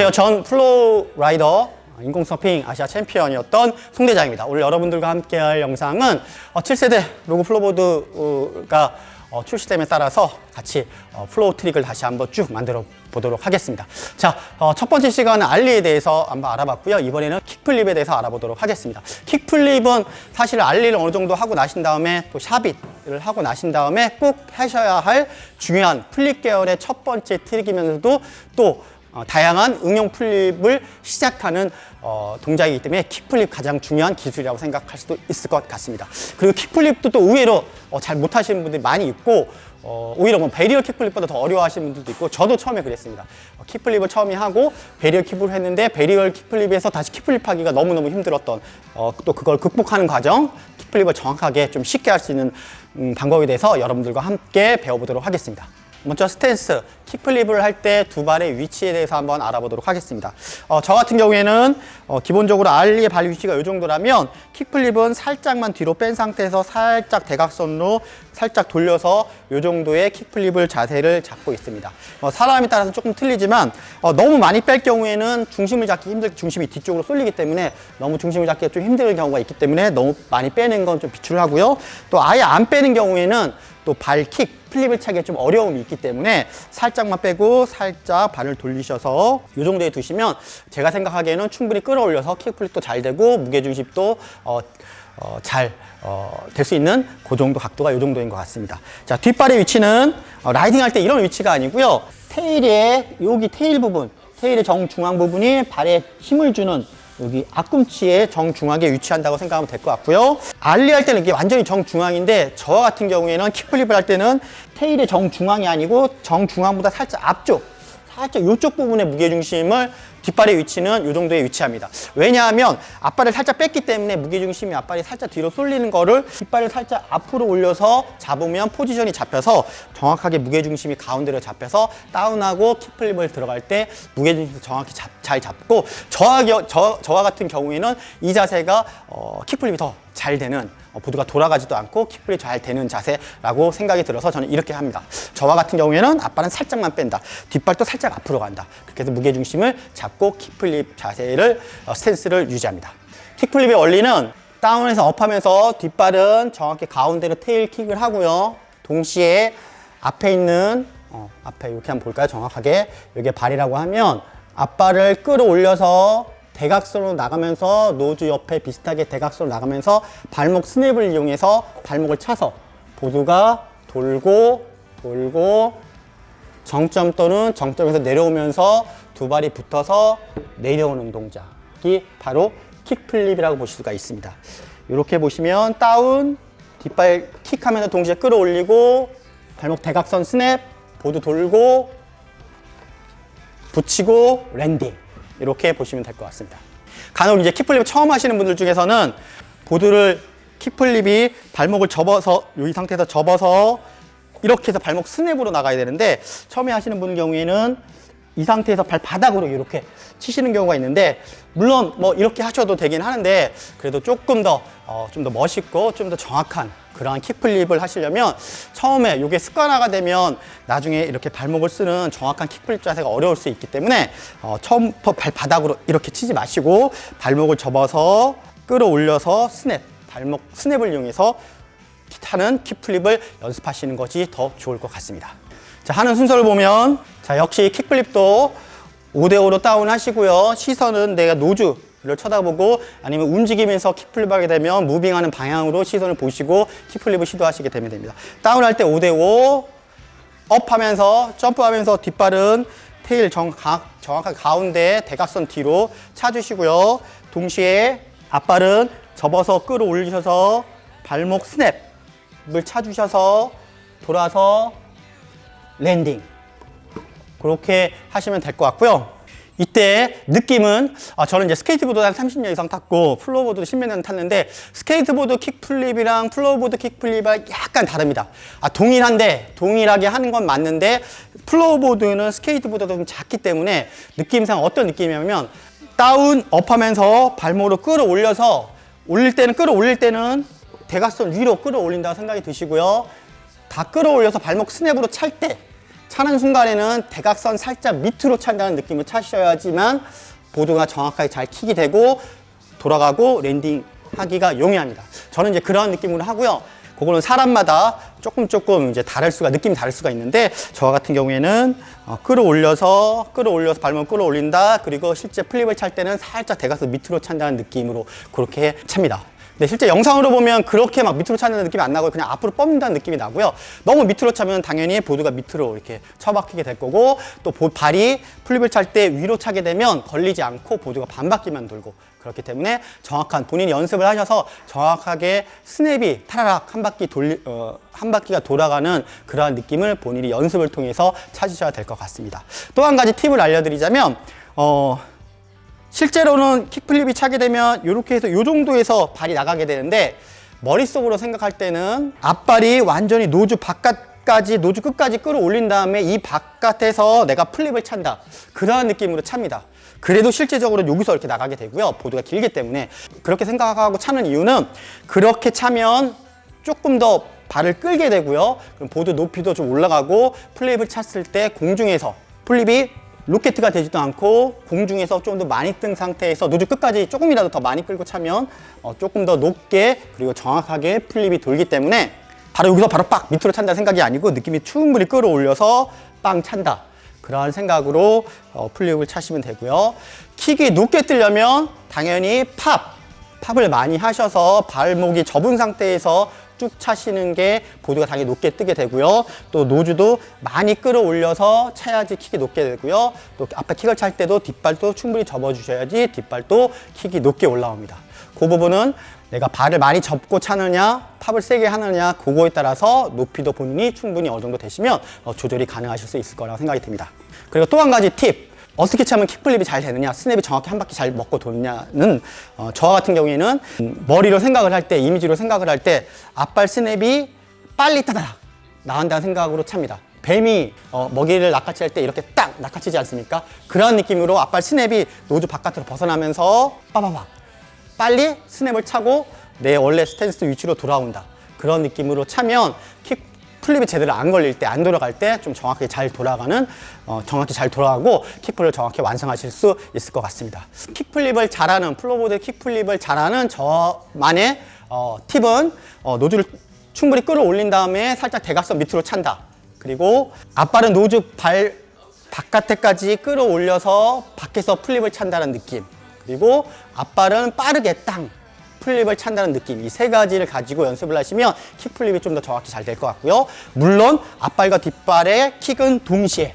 안녕하세요. 전 플로우 라이더 인공 서핑 아시아 챔피언이었던 송대장입니다. 오늘 여러분들과 함께할 영상은 어, 7세대 로그 플로보드가 어, 출시됨에 따라서 같이 어, 플로우 트릭을 다시 한번 쭉 만들어 보도록 하겠습니다. 자, 어, 첫 번째 시간은 알리에 대해서 한번 알아봤고요. 이번에는 킥플립에 대해서 알아보도록 하겠습니다. 킥플립은 사실 알리를 어느 정도 하고 나신 다음에 또 샤빗을 하고 나신 다음에 꼭 하셔야 할 중요한 플립 계열의 첫 번째 트릭이면서도 또 어, 다양한 응용 플립을 시작하는 어, 동작이기 때문에 킥플립 가장 중요한 기술이라고 생각할 수도 있을 것 같습니다. 그리고 킥플립도 또 의외로 어, 잘 못하시는 분들이 많이 있고 어, 오히려 뭐 베리어 킥플립보다 더 어려워하시는 분들도 있고 저도 처음에 그랬습니다. 어, 킥플립을 처음에 하고 베리어 킥플립을 했는데 베리어 킥플립에서 다시 킥플립 하기가 너무너무 힘들었던 어, 또 그걸 극복하는 과정 킥플립을 정확하게 좀 쉽게 할 수 있는 음, 방법에 대해서 여러분들과 함께 배워보도록 하겠습니다. 먼저 스탠스, 킥플립을 할 때 두 발의 위치에 대해서 한번 알아보도록 하겠습니다. 어, 저 같은 경우에는 어, 기본적으로 알리의 발 위치가 이 정도라면 킥플립은 살짝만 뒤로 뺀 상태에서 살짝 대각선으로 살짝 돌려서 이 정도의 킥플립을 자세를 잡고 있습니다. 어, 사람에 따라서 조금 틀리지만 어, 너무 많이 뺄 경우에는 중심을 잡기 힘들 중심이 뒤쪽으로 쏠리기 때문에 너무 중심을 잡기가 좀 힘들 경우가 있기 때문에 너무 많이 빼는 건 좀 비추를 하고요. 또 아예 안 빼는 경우에는 또 발킥 플립을 차기에 좀 어려움이 있기 때문에 살짝만 빼고 살짝 발을 돌리셔서 이 정도에 두시면 제가 생각하기에는 충분히 끌어올려서 킥 플립도 잘 되고 무게중심도 어, 어, 잘 어, 될 수 있는 그 정도 각도가 이 정도인 것 같습니다. 자 뒷발의 위치는 어, 라이딩 할 때 이런 위치가 아니고요. 테일의 여기 테일 부분, 테일의 정중앙 부분이 발에 힘을 주는 여기 앞꿈치의 정중앙에 위치한다고 생각하면 될 것 같고요. 알리 할 때는 이게 완전히 정중앙인데 저와 같은 경우에는 킥플립을 할 때는 테일의 정중앙이 아니고 정중앙보다 살짝 앞쪽 살짝 이쪽 부분의 무게중심을 뒷발의 위치는 이 정도에 위치합니다. 왜냐하면 앞발을 살짝 뺐기 때문에 무게중심이 앞발이 살짝 뒤로 쏠리는 거를 뒷발을 살짝 앞으로 올려서 잡으면 포지션이 잡혀서 정확하게 무게중심이 가운데로 잡혀서 다운하고 킥플립을 들어갈 때 무게중심을 정확히 잡- 잘 잡고 저와, 겨- 저, 저와 같은 경우에는 이 자세가 어, 킥플립이 더 잘 되는 어, 보드가 돌아가지도 않고 킥플이 잘 되는 자세라고 생각이 들어서 저는 이렇게 합니다. 저와 같은 경우에는 앞발은 살짝만 뺀다. 뒷발도 살짝 앞으로 간다. 그렇게 해서 무게중심을 잡고 킥플립 자세를 어, 스탠스를 유지합니다. 킥플립의 원리는 다운에서 업하면서 뒷발은 정확히 가운데로 테일 킥을 하고요. 동시에 앞에 있는 어, 앞에 이렇게 한번 볼까요? 정확하게 여기 발이라고 하면 앞발을 끌어올려서 대각선으로 나가면서 노즈 옆에 비슷하게 대각선으로 나가면서 발목 스냅을 이용해서 발목을 차서 보드가 돌고 돌고 정점 또는 정점에서 내려오면서 두 발이 붙어서 내려오는 동작이 바로 킥플립이라고 보실 수가 있습니다. 이렇게 보시면 다운, 뒷발 킥하면서 동시에 끌어올리고 발목 대각선 스냅, 보드 돌고 붙이고 랜딩 이렇게 보시면 될 것 같습니다. 간혹 이제 킥플립 처음 하시는 분들 중에서는 보드를 킥플립이 발목을 접어서 이 상태에서 접어서 이렇게 해서 발목 스냅으로 나가야 되는데 처음에 하시는 분 경우에는 이 상태에서 발바닥으로 이렇게 치시는 경우가 있는데 물론 뭐 이렇게 하셔도 되긴 하는데 그래도 조금 더 어, 좀더 멋있고 좀 더 정확한 그러한 킥플립을 하시려면 처음에 이게 습관화가 되면 나중에 이렇게 발목을 쓰는 정확한 킥플립 자세가 어려울 수 있기 때문에 어, 처음부터 발바닥으로 이렇게 치지 마시고 발목을 접어서 끌어올려서 스냅 발목 스냅을 이용해서 타는 킥플립을 연습하시는 것이 더 좋을 것 같습니다. 자, 하는 순서를 보면, 자, 역시 킥플립도 5대5로 다운 하시고요. 시선은 내가 노즈 를 쳐다보고 아니면 움직이면서 킥플립 하게 되면 무빙하는 방향으로 시선을 보시고 킥플립을 시도하시게 되면 됩니다. 다운할 때 5대5, 업하면서, 점프하면서 뒷발은 테일 정, 가, 정확하게 가운데 대각선 뒤로 차주시고요. 동시에 앞발은 접어서 끌어올리셔서 발목 스냅을 차주셔서 돌아서 랜딩. 그렇게 하시면 될 것 같고요. 이때 느낌은 아, 저는 이제 스케이트보드 한 30년 이상 탔고 플로어보드 10몇 년 탔는데 스케이트보드 킥플립이랑 플로어보드 킥플립이 약간 다릅니다. 아, 동일한데 동일하게 하는 건 맞는데 플로어보드는 스케이트보드가 좀 작기 때문에 느낌상 어떤 느낌이냐면 다운 업하면서 발목으로 끌어올려서 올릴 때는 끌어올릴 때는 대각선 위로 끌어올린다고 생각이 드시고요. 다 끌어올려서 발목 스냅으로 찰때 차는 순간에는 대각선 살짝 밑으로 찬다는 느낌을 차셔야지만 보드가 정확하게 잘 킥이 되고 돌아가고 랜딩 하기가 용이합니다. 저는 이제 그런 느낌으로 하고요. 그거는 사람마다 조금 조금 이제 다를 수가 느낌이 다를 수가 있는데 저 같은 경우에는 어, 끌어올려서 끌어올려서 발목 끌어올린다 그리고 실제 플립을 찰 때는 살짝 대각선 밑으로 찬다는 느낌으로 그렇게 찹니다. 근데 실제 영상으로 보면 그렇게 막 밑으로 차는 느낌이 안 나고 그냥 앞으로 뻗는다는 느낌이 나고요. 너무 밑으로 차면 당연히 보드가 밑으로 이렇게 처박히게 될 거고 또 보- 발이 플립을 찰 때 위로 차게 되면 걸리지 않고 보드가 반바퀴만 돌고 그렇기 때문에 정확한 본인이 연습을 하셔서 정확하게 스냅이 타라락 한 바퀴 돌리 어, 한 바퀴가 돌아가는 그러한 느낌을 본인이 연습을 통해서 찾으셔야 될 것 같습니다. 또 한 가지 팁을 알려드리자면 어, 실제로는 킥플립이 차게 되면 이렇게 해서 이 정도에서 발이 나가게 되는데 머릿속으로 생각할 때는 앞발이 완전히 노즈 바깥까지 노즈 끝까지 끌어올린 다음에 이 바깥에서 내가 플립을 찬다. 그러한 느낌으로 찹니다. 그래도 실제적으로 여기서 이렇게 나가게 되고요. 보드가 길기 때문에. 그렇게 생각하고 차는 이유는 그렇게 차면 조금 더 발을 끌게 되고요. 그럼 보드 높이도 좀 올라가고 플립을 찼을 때 공중에서 플립이 로켓가 되지도 않고 공중에서 좀 더 많이 뜬 상태에서 노즈 끝까지 조금이라도 더 많이 끌고 차면 어, 조금 더 높게 그리고 정확하게 플립이 돌기 때문에 바로 여기서 바로 빡 밑으로 찬다 생각이 아니고 느낌이 충분히 끌어올려서 빵 찬다. 그러한 생각으로 어, 플립을 차시면 되고요. 킥이 높게 뜨려면 당연히 팝 팝을 많이 하셔서 발목이 접은 상태에서 쭉 차시는 게 보드가 당연히 높게 뜨게 되고요. 또 노즈도 많이 끌어올려서 차야지 킥이 높게 되고요. 또 앞에 킥을 찰 때도 뒷발도 충분히 접어주셔야지 뒷발도 킥이 높게 올라옵니다. 그 부분은 내가 발을 많이 접고 차느냐, 팝을 세게 하느냐, 그거에 따라서 높이도 본인이 충분히 어느 정도 되시면 어, 조절이 가능하실 수 있을 거라고 생각이 듭니다. 그리고 또 한 가지 팁. 어떻게 차면 킥플립이 잘 되느냐, 스냅이 정확히 한 바퀴 잘 먹고 도느냐는 어, 저와 같은 경우에는 음, 머리로 생각을 할 때, 이미지로 생각을 할 때 앞발 스냅이 빨리 따다락 나간다는 생각으로 찹니다. 뱀이 어, 먹이를 낚아칠 때 이렇게 딱 낚아치지 않습니까? 그런 느낌으로 앞발 스냅이 노즈 바깥으로 벗어나면서 빠바박 빨리 스냅을 차고 내 원래 스탠스 위치로 돌아온다. 그런 느낌으로 차면 킥 플립이 제대로 안 걸릴 때, 안 돌아갈 때 좀 정확하게 잘 돌아가는, 어, 정확히 잘 돌아가고 킥플립을 정확히 완성하실 수 있을 것 같습니다. 킥플립을 잘하는, 플로보드 킥플립을 잘하는 저만의 어, 팁은 어, 노즈를 충분히 끌어올린 다음에 살짝 대각선 밑으로 찬다. 그리고 앞발은 노즈 발 바깥에까지 끌어올려서 밖에서 플립을 찬다는 느낌. 그리고 앞발은 빠르게 땅 플립을 찬다는 느낌. 이 세 가지를 가지고 연습을 하시면 킥 플립이 좀 더 정확히 잘 될 것 같고요. 물론 앞발과 뒷발의 킥은 동시에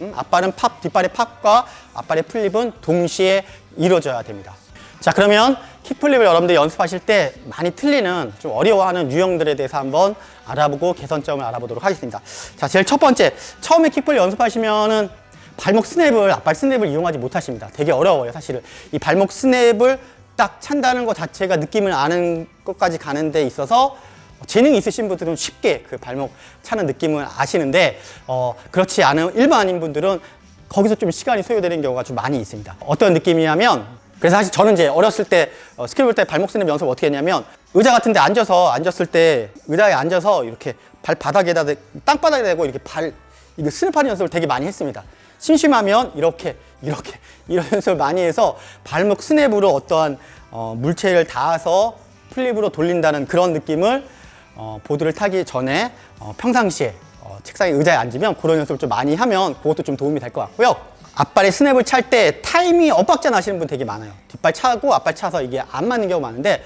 음, 앞발은 팝, 뒷발의 팝과 앞발의 플립은 동시에 이루어져야 됩니다. 자, 그러면 킥플립을 여러분들 연습하실 때 많이 틀리는 좀 어려워하는 유형들에 대해서 한번 알아보고 개선점을 알아보도록 하겠습니다. 자, 제일 첫 번째. 처음에 킥플립 연습하시면은 발목 스냅을, 앞발 스냅을 이용하지 못하십니다. 되게 어려워요, 사실은. 이 발목 스냅을 딱 찬다는 것 자체가 느낌을 아는 것까지 가는 데 있어서 재능이 있으신 분들은 쉽게 그 발목 차는 느낌을 아시는데 어, 그렇지 않은 일반인 분들은 거기서 좀 시간이 소요되는 경우가 좀 많이 있습니다. 어떤 느낌이냐면 그래서 사실 저는 이제 어렸을 때 어, 스킬 볼때 발목 스냅 연습 어떻게 했냐면 의자 같은 데 앉아서 앉았을 때 의자에 앉아서 이렇게 발바닥에다 대- 땅바닥에 대고 이렇게 발 이거 스냅하는 연습을 되게 많이 했습니다. 심심하면 이렇게 이렇게 이런 연습을 많이 해서 발목 스냅으로 어떠한 어, 물체를 닿아서 플립으로 돌린다는 그런 느낌을 어, 보드를 타기 전에 어, 평상시에 어, 책상에 의자에 앉으면 그런 연습을 좀 많이 하면 그것도 좀 도움이 될 것 같고요. 앞발에 스냅을 찰 때 타이밍 엇박자 나시는 분 되게 많아요. 뒷발 차고 앞발 차서 이게 안 맞는 경우가 많은데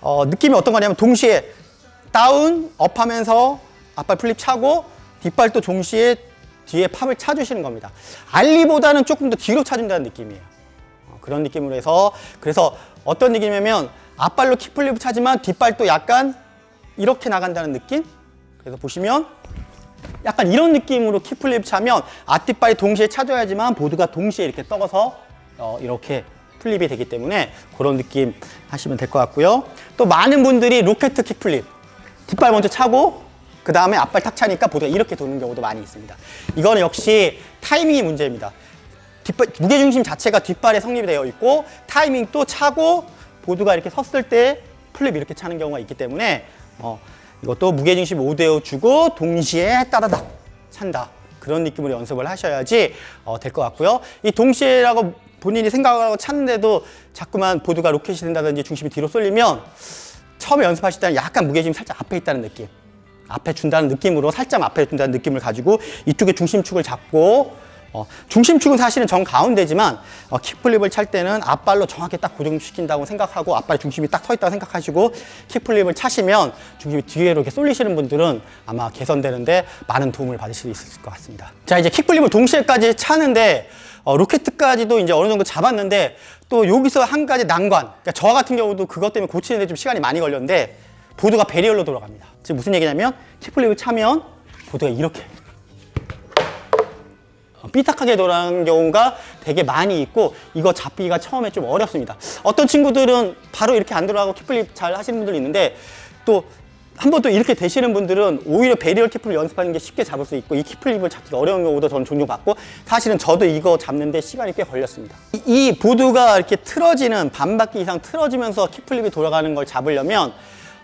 어, 느낌이 어떤 거냐면 동시에 다운 업 하면서 앞발 플립 차고 뒷발도 동시에 뒤에 팝을 차주시는 겁니다. 알리보다는 조금 더 뒤로 차준다는 느낌이에요. 어, 그런 느낌으로 해서 그래서 어떤 느낌이냐면 앞발로 킥플립을 차지만 뒷발도 약간 이렇게 나간다는 느낌? 그래서 보시면 약간 이런 느낌으로 킥플립 차면 앞뒷발이 동시에 차줘야지만 보드가 동시에 이렇게 떠서 어, 이렇게 플립이 되기 때문에 그런 느낌 하시면 될 것 같고요. 또 많은 분들이 로켓 킥플립 뒷발 먼저 차고 그 다음에 앞발 탁 차니까 보드가 이렇게 도는 경우도 많이 있습니다. 이거는 역시 타이밍이 문제입니다. 뒷발, 무게중심 자체가 뒷발에 성립이 되어 있고 타이밍도 차고 보드가 이렇게 섰을 때 플립 이렇게 차는 경우가 있기 때문에 어, 이것도 무게중심 5대5 주고 동시에 따다닥 찬다. 그런 느낌으로 연습을 하셔야지 어, 될 것 같고요. 이 동시에라고 본인이 생각하고 찾는데도 자꾸만 보드가 로켓이 된다든지 중심이 뒤로 쏠리면 처음에 연습하실 때는 약간 무게중심이 살짝 앞에 있다는 느낌. 앞에 준다는 느낌으로 살짝 앞에 준다는 느낌을 가지고 이쪽에 중심축을 잡고 어, 중심축은 사실은 정 가운데지만 어, 킥플립을 찰 때는 앞발로 정확히 딱 고정시킨다고 생각하고 앞발 중심이 딱 서 있다고 생각하시고 킥플립을 차시면 중심이 뒤로 이렇게 쏠리시는 분들은 아마 개선되는데 많은 도움을 받으실 수 있을 것 같습니다. 자 이제 킥플립을 동시에까지 차는데 어, 로켓까지도 이제 어느 정도 잡았는데 또 여기서 한 가지 난관. 그러니까 저와 같은 경우도 그것 때문에 고치는데 좀 시간이 많이 걸렸는데 보드가 베리얼로 돌아갑니다. 지금 무슨 얘기냐면 킥플립을 차면 보드가 이렇게 어, 삐딱하게 돌아가는 경우가 되게 많이 있고 이거 잡기가 처음에 좀 어렵습니다. 어떤 친구들은 바로 이렇게 안 들어가고 킥플립 잘 하시는 분들이 있는데 또 한번 또 이렇게 되시는 분들은 오히려 베리얼 킥플립 연습하는 게 쉽게 잡을 수 있고 이 킥플립을 잡기가 어려운 경우도 저는 종종 봤고 사실은 저도 이거 잡는데 시간이 꽤 걸렸습니다. 이, 이 보드가 이렇게 틀어지는 반바퀴 이상 틀어지면서 킥플립이 돌아가는 걸 잡으려면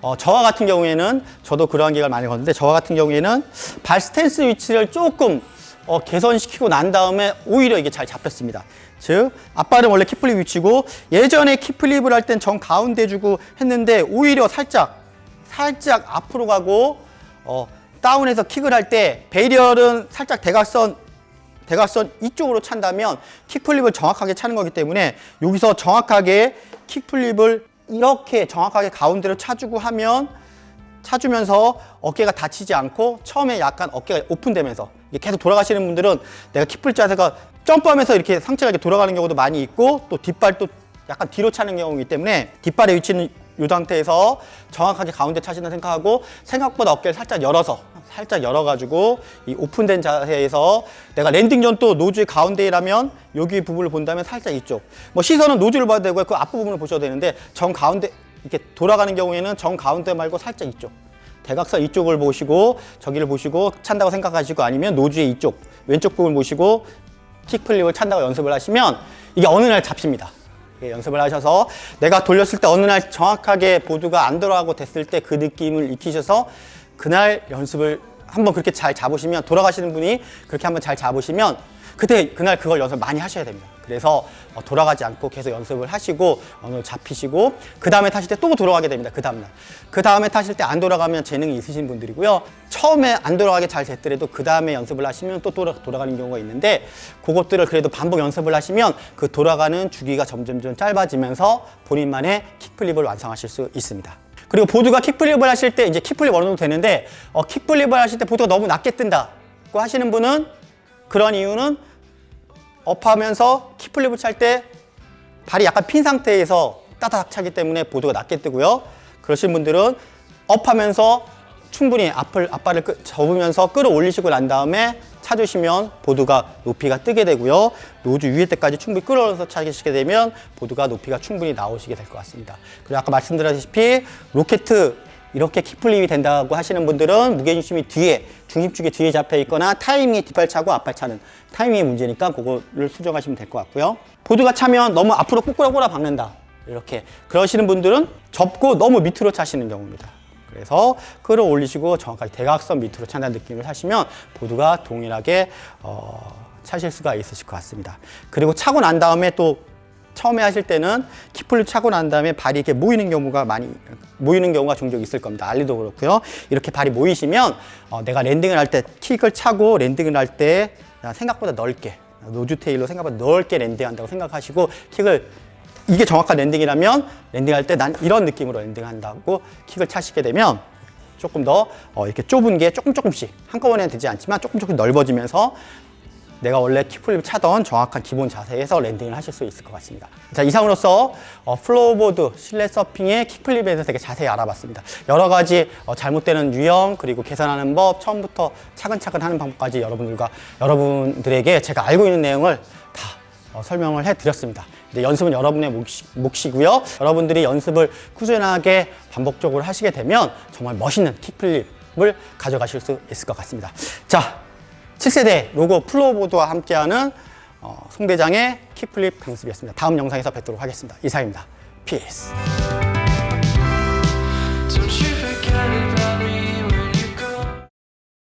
어, 저와 같은 경우에는 저도 그러한 기회를 많이 걷는데 저와 같은 경우에는 발 스탠스 위치를 조금 어, 개선시키고 난 다음에 오히려 이게 잘 잡혔습니다. 즉 앞발은 원래 킥플립 위치고 예전에 킥플립을 할 땐 정 가운데 주고 했는데 오히려 살짝 살짝 앞으로 가고 어, 다운해서 킥을 할 때 베리얼은 살짝 대각선 대각선 이쪽으로 찬다면 킥플립을 정확하게 차는 거기 때문에 여기서 정확하게 킥플립을 이렇게 정확하게 가운데로 차주고 하면 차주면서 어깨가 다치지 않고 처음에 약간 어깨가 오픈되면서 계속 돌아가시는 분들은 내가 킥플 자세가 점프하면서 이렇게 상체가 이렇게 돌아가는 경우도 많이 있고 또 뒷발도 약간 뒤로 차는 경우이기 때문에 뒷발의 위치는 이 상태에서 정확하게 가운데 차신다 생각하고 생각보다 어깨를 살짝 열어서 살짝 열어가지고 이 오픈된 자세에서 내가 랜딩 전 또 노즈의 가운데라면 여기 부분을 본다면 살짝 이쪽. 뭐 시선은 노즈를 봐야 되고요. 그 앞부분을 보셔도 되는데 정 가운데 이렇게 돌아가는 경우에는 정 가운데 말고 살짝 이쪽. 대각선 이쪽을 보시고 저기를 보시고 찬다고 생각하시고 아니면 노즈의 이쪽 왼쪽 부분을 보시고 킥플립을 찬다고 연습을 하시면 이게 어느 날 잡힙니다. 예, 연습을 하셔서 내가 돌렸을 때 어느 날 정확하게 보드가 안 돌아가고 됐을 때 그 느낌을 익히셔서 그날 연습을 한번 그렇게 잘 잡으시면 돌아가시는 분이 그렇게 한번 잘 잡으시면 그때 그날 그걸 연습 많이 하셔야 됩니다. 그래서 어, 돌아가지 않고 계속 연습을 하시고 어느 잡히시고 그 다음에 타실 때 또 돌아가게 됩니다. 그 다음날. 그 다음에 타실 때 안 돌아가면 재능이 있으신 분들이고요. 처음에 안 돌아가게 잘 됐더라도 그 다음에 연습을 하시면 또 돌아, 돌아가는 경우가 있는데 그것들을 그래도 반복 연습을 하시면 그 돌아가는 주기가 점점점 짧아지면서 본인만의 킥플립을 완성하실 수 있습니다. 그리고 보드가 킥플립을 하실 때 이제 킥플립 어느 정도 되는데 어, 킥플립을 하실 때 보드가 너무 낮게 뜬다고 하시는 분은 그런 이유는 업하면서 킥플립을 찰 때 발이 약간 핀 상태에서 따닥 차기 때문에 보드가 낮게 뜨고요. 그러신 분들은 업하면서 충분히 앞을 앞발을 끄- 접으면서 끌어올리시고 난 다음에 차주시면 보드가 높이가 뜨게 되고요. 노즈 위에 때까지 충분히 끌어올려서 차시게 되면 보드가 높이가 충분히 나오시게 될 것 같습니다. 그리고 아까 말씀드렸다시피 로켓 이렇게 킥플립이 된다고 하시는 분들은 무게중심이 뒤에 중심축이 뒤에 잡혀 있거나 타이밍이 뒷발 차고 앞발 차는 타이밍이 문제니까 그거를 수정하시면 될 것 같고요. 보드가 차면 너무 앞으로 꼬꾸라꼬라 박는다. 이렇게 그러시는 분들은 접고 너무 밑으로 차시는 경우입니다. 그래서 끌어올리시고 정확하게 대각선 밑으로 찬다는 느낌을 하시면 보드가 동일하게 어, 차실 수가 있으실 것 같습니다. 그리고 차고 난 다음에 또 처음에 하실 때는 키플립 차고 난 다음에 발이 이렇게 모이는 경우가 많이 모이는 경우가 종종 있을 겁니다. 알리도 그렇고요. 이렇게 발이 모이시면 어, 내가 랜딩을 할 때 킥을 차고 랜딩을 할 때 생각보다 넓게 노즈 테일로 생각보다 넓게 랜딩한다고 생각하시고 킥을 이게 정확한 랜딩이라면 랜딩할 때 난 이런 느낌으로 랜딩한다고 킥을 차시게 되면 조금 더 어, 이렇게 좁은 게 조금 조금씩 한꺼번에 되지 않지만 조금 조금 넓어지면서 내가 원래 킥플립 차던 정확한 기본 자세에서 랜딩을 하실 수 있을 것 같습니다. 자, 이상으로서 어, 플로우보드 실내 서핑의 킥플립에 대해서 되게 자세히 알아봤습니다. 여러 가지 어, 잘못되는 유형 그리고 개선하는 법 처음부터 차근차근 하는 방법까지 여러분들과 여러분들에게 제가 알고 있는 내용을 다 어, 설명을 해드렸습니다. 이제 연습은 여러분의 몫이, 몫이고요. 여러분들이 연습을 꾸준하게 반복적으로 하시게 되면 정말 멋있는 킥플립을 가져가실 수 있을 것 같습니다. 자, 7세대 로고 플로보드와 함께하는 어, 송대장의 킥플립 강습이었습니다. 다음 영상에서 뵙도록 하겠습니다. 이상입니다. 피스.